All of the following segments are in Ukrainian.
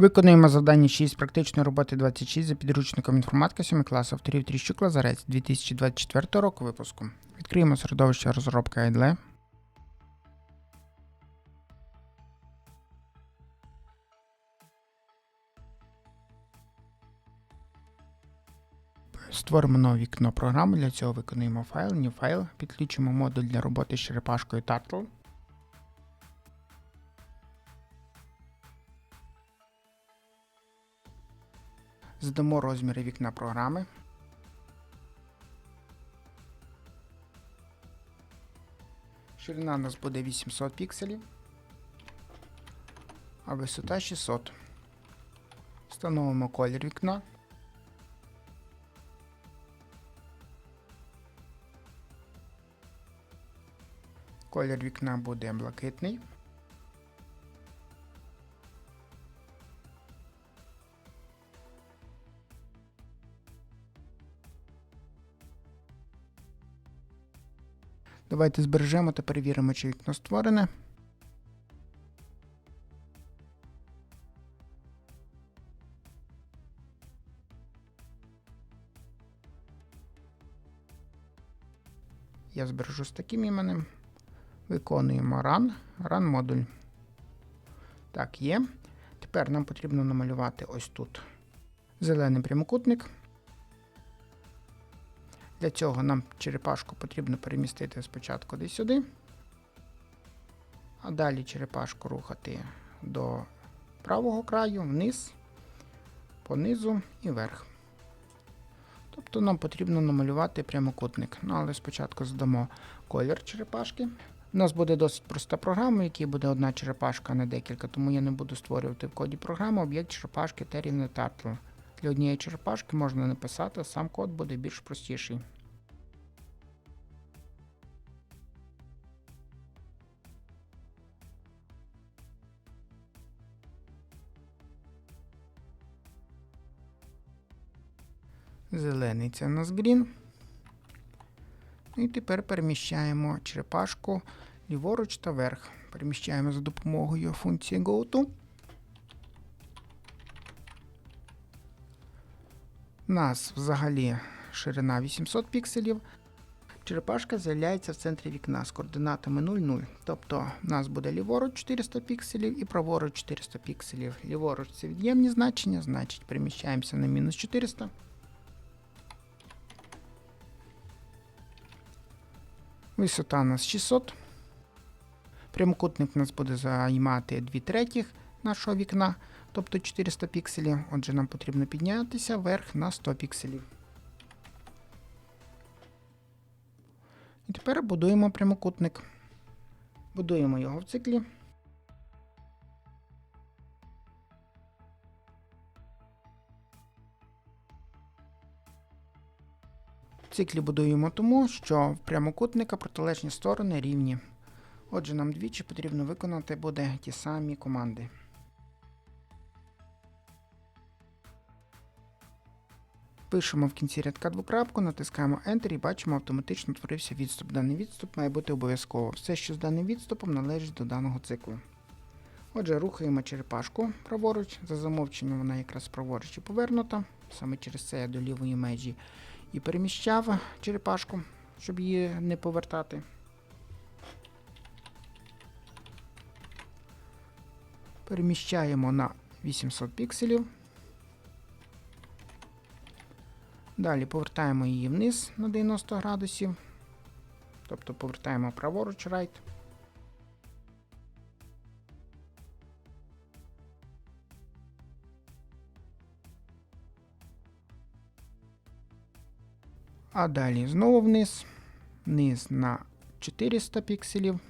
Виконуємо завдання 6 практичної роботи 26 за підручником інформатика 7 класу авторів Тріщук Лазарець 2024 року випуску. Відкриємо середовище розробки IDLE. Створимо нове вікно програми. Для цього виконуємо файл, new файл, підключимо модуль для роботи з черепашкою Turtle. Здамо розміри вікна програми. Ширина у нас буде 800 пікселів, а висота 600. Встановимо колір вікна. Колір вікна буде блакитний. Давайте збережемо та перевіримо, чи вікно створене. Я збережу з таким іменем. Виконуємо run, run модуль. Так, є. Тепер нам потрібно намалювати ось тут зелений прямокутник. Для цього нам черепашку потрібно перемістити спочатку десь сюди, а далі черепашку рухати до правого краю, вниз, понизу і вверх. Тобто нам потрібно намалювати прямокутник. Ну, але спочатку задамо колір черепашки. У нас буде досить проста програма, в якій буде одна черепашка, а не декілька, тому я не буду створювати в коді програми об'єкт черепашки T рівне Turtle. Для однієї черепашки можна написати, сам код буде більш простіший. Зелений це у нас грін. І тепер переміщаємо черепашку ліворуч та вверх. Переміщаємо за допомогою функції GoTo. Нас взагалі ширина 800 пікселів. Черепашка з'являється в центрі вікна з координатами 0,0. Тобто у нас буде ліворуч 400 пікселів і праворуч 400 пікселів. Ліворуч це від'ємні значення, значить переміщаємося на мінус 400. Висота у нас 600. Прямокутник у нас буде займати 2 третіх нашого вікна, тобто 400 пікселів. Отже, нам потрібно піднятися вверх на 100 пікселів. І тепер будуємо прямокутник. Будуємо його в циклі. Циклі будуємо тому, що в прямокутника протилежні сторони рівні. Отже, нам двічі потрібно виконати буде ті самі команди. Пишемо в кінці рядка двокрапку, натискаємо Enter і бачимо, автоматично утворився відступ. Даний відступ має бути обов'язково. Все, що з даним відступом, належить до даного циклу. Отже, рухаємо черепашку праворуч. За замовченням вона якраз праворуч і повернута. Саме через це я до лівої межі і переміщав черепашку, щоб її не повертати. Переміщаємо на 800 пікселів. Далі повертаємо її вниз на 90 градусів. Тобто повертаємо праворуч right. А далі знову вниз, вниз на 400 пікселів.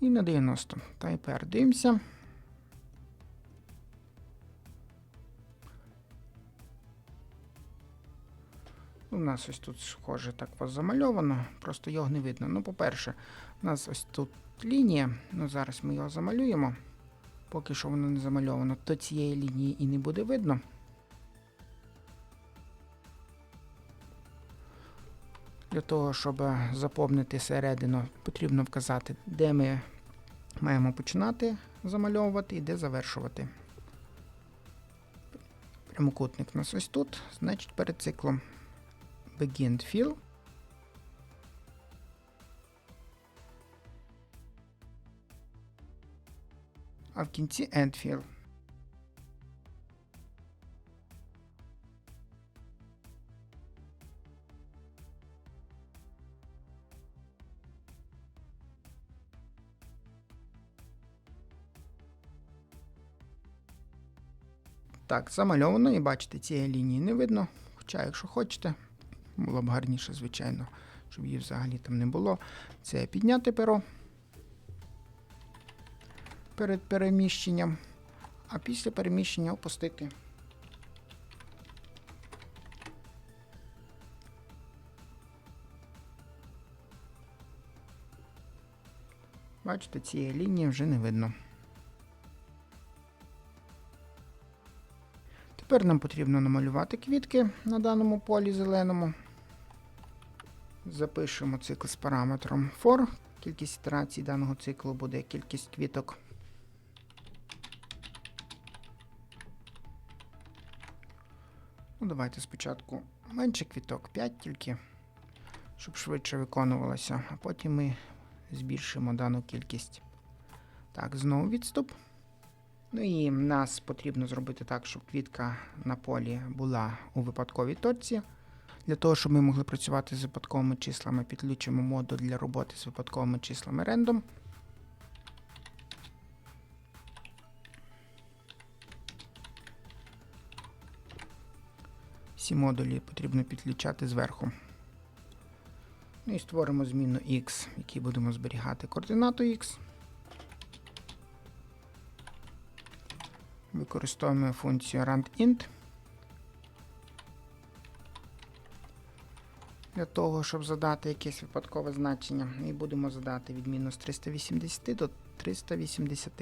І на 90. Та тепер дивимося. У нас ось тут схоже так замальовано, просто його не видно. Ну, по-перше, у нас ось тут лінія. Ну, зараз ми його замалюємо. Поки що воно не замальовано, то цієї лінії і не буде видно. Для того, щоб заповнити середину, потрібно вказати, де ми маємо починати замальовувати і де завершувати. Прямокутник у нас ось тут, значить перед циклом Begin Fill. А в кінці End Fill. Так, замальовано і бачите, цієї лінії не видно. Хоча, якщо хочете, було б гарніше, звичайно, щоб її взагалі там не було. Це підняти перо перед переміщенням, а після переміщення опустити. Бачите, цієї лінії вже не видно. Тепер нам потрібно намалювати квітки на даному полі зеленому. Запишемо цикл з параметром for. Кількість ітерацій даного циклу буде кількість квіток. Ну, Давайте спочатку менше квіток, 5 тільки, щоб швидше виконувалося, а потім ми збільшимо дану кількість. Так, знову відступ. Ну і нас потрібно зробити так, щоб квітка на полі була у випадковій точці. Для того, щоб ми могли працювати з випадковими числами, підключимо модуль для роботи з випадковими числами random. Всі модулі потрібно підключати зверху. Ну і створимо зміну x, в якій будемо зберігати координату x. Використовуємо функцію randint для того, щоб задати якесь випадкове значення. І будемо задати від мінус 380 до 380.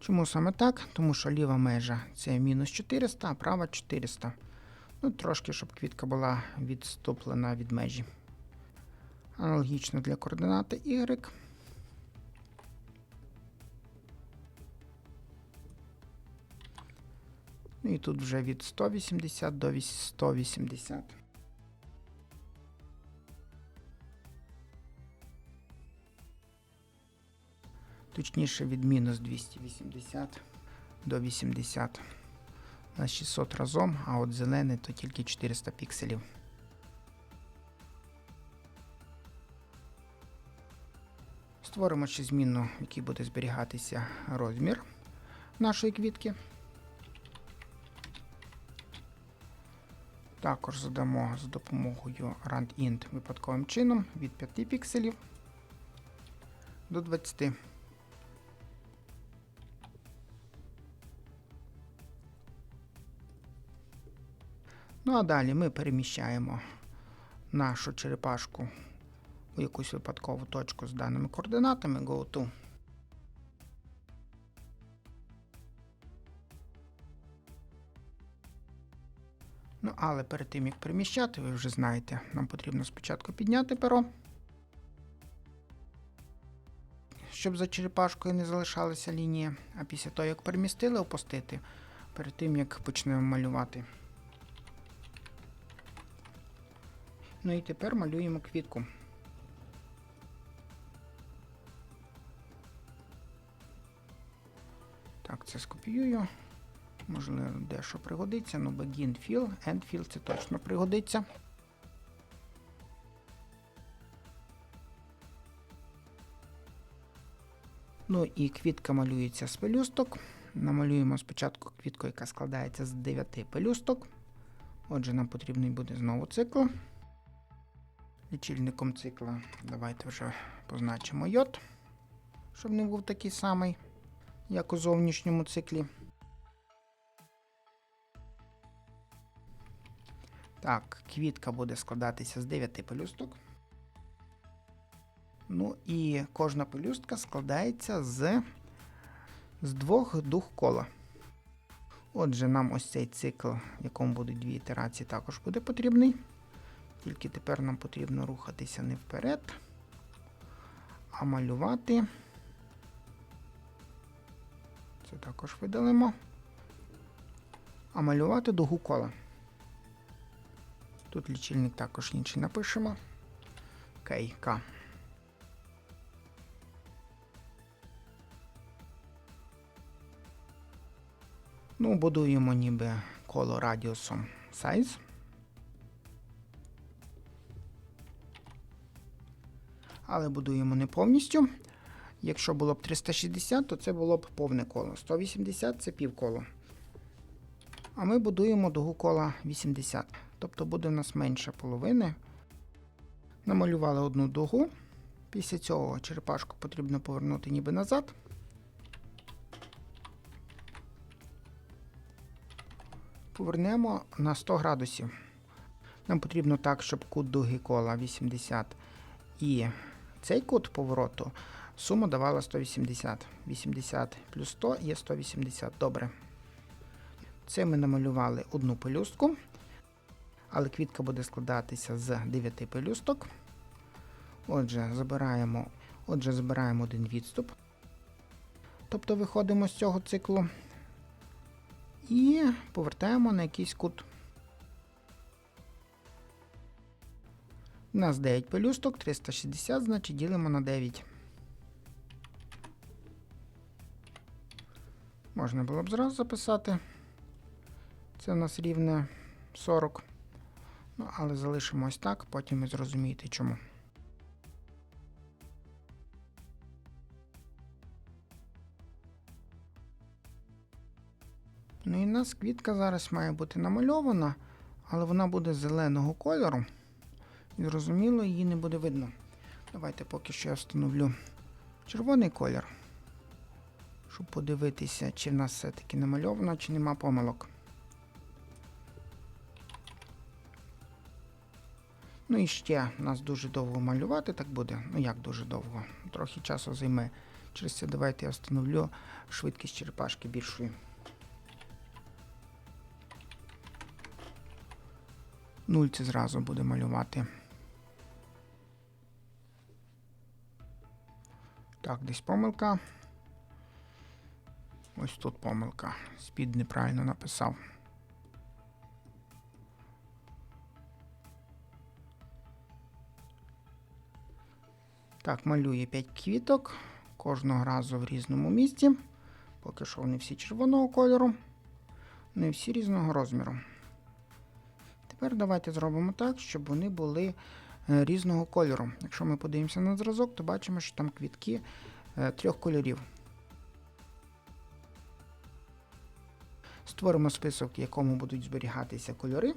Чому саме так? Тому що ліва межа це мінус 400, а права 400. Ну, трошки, щоб квітка була відступлена від межі. Аналогічно для координати Y. Ну і тут вже від 180 до 180. Точніше від мінус 280 до 80 на 600 разом, а от зелений то тільки 400 пікселів. Створимо ще зміну, в якій буде зберігатися розмір нашої квітки. Також задамо за допомогою randint випадковим чином від 5 пікселів до 20. Ну а далі ми переміщаємо нашу черепашку у якусь випадкову точку з даними координатами GoTo. Але перед тим, як переміщати, ви вже знаєте, нам потрібно спочатку підняти перо, щоб за черепашкою не залишалася лінія, а після того, як перемістили, опустити перед тим, як почнемо малювати. Ну і тепер малюємо квітку. Так, це скопіюю. Можливо, дещо пригодиться, ну begin fill, end fill це точно пригодиться. Ну і квітка малюється з пелюсток. Намалюємо спочатку квітку, яка складається з 9 пелюсток. Отже, нам потрібний буде знову цикл. Лічильником цикла давайте вже позначимо йод, щоб не був такий самий, як у зовнішньому циклі. Так, квітка буде складатися з 9 пелюсток. Ну і кожна пелюстка складається з, з двох дух кола. Отже, нам ось цей цикл, в якому будуть дві ітерації, також буде потрібний. Тільки тепер нам потрібно рухатися не вперед, а малювати. Це також видалимо. А малювати дугу кола. Тут лічильник також інший напишемо. Кей, К. Ну, будуємо ніби коло радіусом size. Але будуємо не повністю. Якщо було б 360, то це було б повне коло. 180 це півколо. А ми будуємо дугу кола 80. Тобто буде в нас менше половини. Намалювали одну дугу. Після цього черепашку потрібно повернути ніби назад. Повернемо на 100 градусів. Нам потрібно так, щоб кут дуги кола 80 і цей кут повороту сума давала 180. 80 плюс 100 є 180. Добре. Це ми намалювали одну пелюстку, але квітка буде складатися з 9 пелюсток. Отже, забираємо, отже, забираємо один відступ. Тобто виходимо з цього циклу і повертаємо на якийсь кут. У нас 9 пелюсток, 360, значить ділимо на 9. Можна було б зразу записати. Це у нас рівне 40. Ну, але залишимо ось так, потім ви зрозумієте чому. Ну і у нас квітка зараз має бути намальована, але вона буде зеленого кольору. І зрозуміло, її не буде видно. Давайте поки що я встановлю червоний колір, щоб подивитися, чи в нас все-таки намальовано, чи нема помилок. Ну і ще нас дуже довго малювати так буде. Ну як дуже довго? Трохи часу займе. Через це давайте я встановлю швидкість черепашки більшою. Нульці зразу буде малювати. Так, десь помилка. Ось тут помилка. Спід неправильно написав. Так, малює 5 квіток. Кожного разу в різному місці. Поки що вони всі червоного кольору. Не всі різного розміру. Тепер давайте зробимо так, щоб вони були е, різного кольору. Якщо ми подивимося на зразок, то бачимо, що там квітки е, трьох кольорів. Створимо список, в якому будуть зберігатися кольори.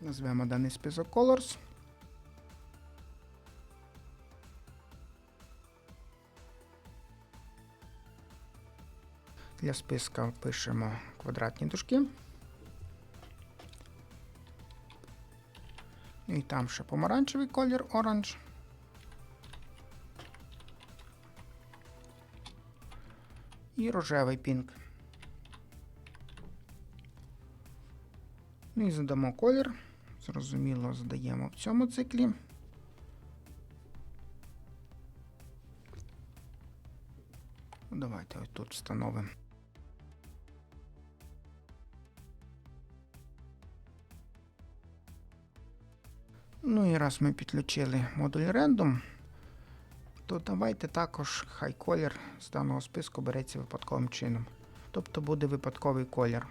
Назвемо даний список Colors. Для списка пишемо квадратні дужки. І там ще помаранчевий колір оранж. І рожевий пінк. Ну і задамо колір. Зрозуміло, задаємо в цьому циклі. Давайте ось тут встановимо. Ну і раз ми підключили модуль Random, то давайте також хай колір з даного списку береться випадковим чином. Тобто буде випадковий колір.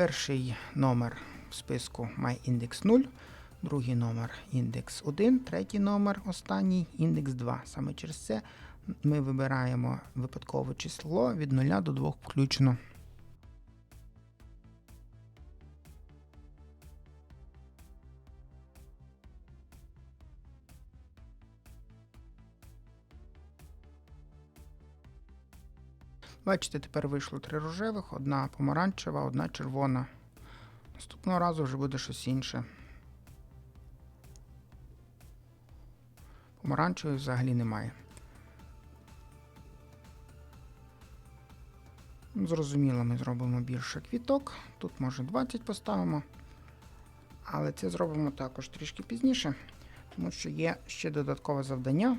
Перший номер в списку MyIndex 0, другий номер індекс 1, третій номер, останній індекс 2. Саме через це ми вибираємо випадкове число від 0 до 2 включно. Бачите, тепер вийшло три рожевих, одна помаранчева, одна червона. Наступного разу вже буде щось інше. Помаранчевої взагалі немає. Ну, Зрозуміло, ми зробимо більше квіток. Тут може 20 поставимо. Але це зробимо також трішки пізніше, тому що є ще додаткове завдання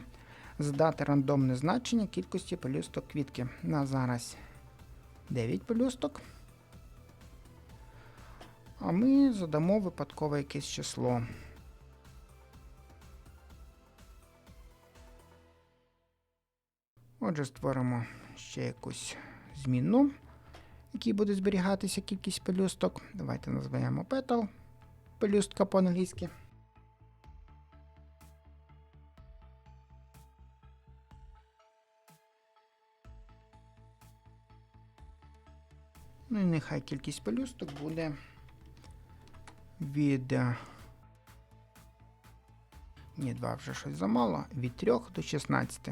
задати рандомне значення кількості пелюсток квітки. На зараз 9 пелюсток. А ми задамо випадкове якесь число. Отже, створимо ще якусь змінну, якій буде зберігатися кількість пелюсток. Давайте назвемо petal. Пелюстка по-англійськи. Ну і нехай кількість пелюсток буде від. е, Ні, 2 вже щось замало. Від 3 до 16.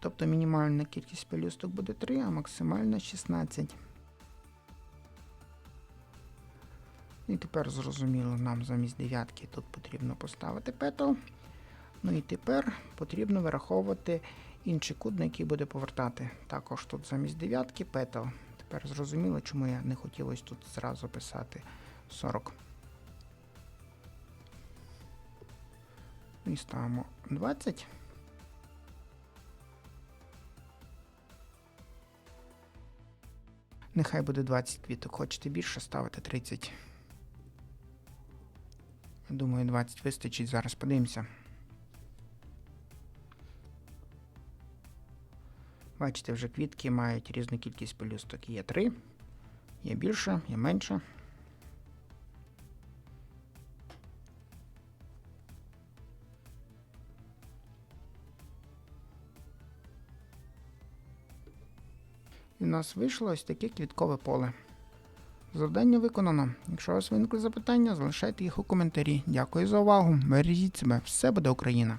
Тобто мінімальна кількість пелюсток буде 3, а максимальна 16. І тепер зрозуміло, нам замість дев'ятки тут потрібно поставити петал. Ну і тепер потрібно вираховувати інший кут, на який буде повертати. Також тут замість дев'ятки петал. Тепер зрозуміло, чому я не хотів ось тут зразу писати 40. Ну І ставимо 20. Нехай буде 20 квіток. Хочете більше, ставити 30. Думаю, 20 вистачить. Зараз подивимося. Бачите, вже квітки мають різну кількість пелюсток. Є 3, є більше, є менше. І в нас вийшло ось таке квіткове поле. Завдання виконано. Якщо у вас виникли запитання, залишайте їх у коментарі. Дякую за увагу. Бережіть себе. Все буде Україна!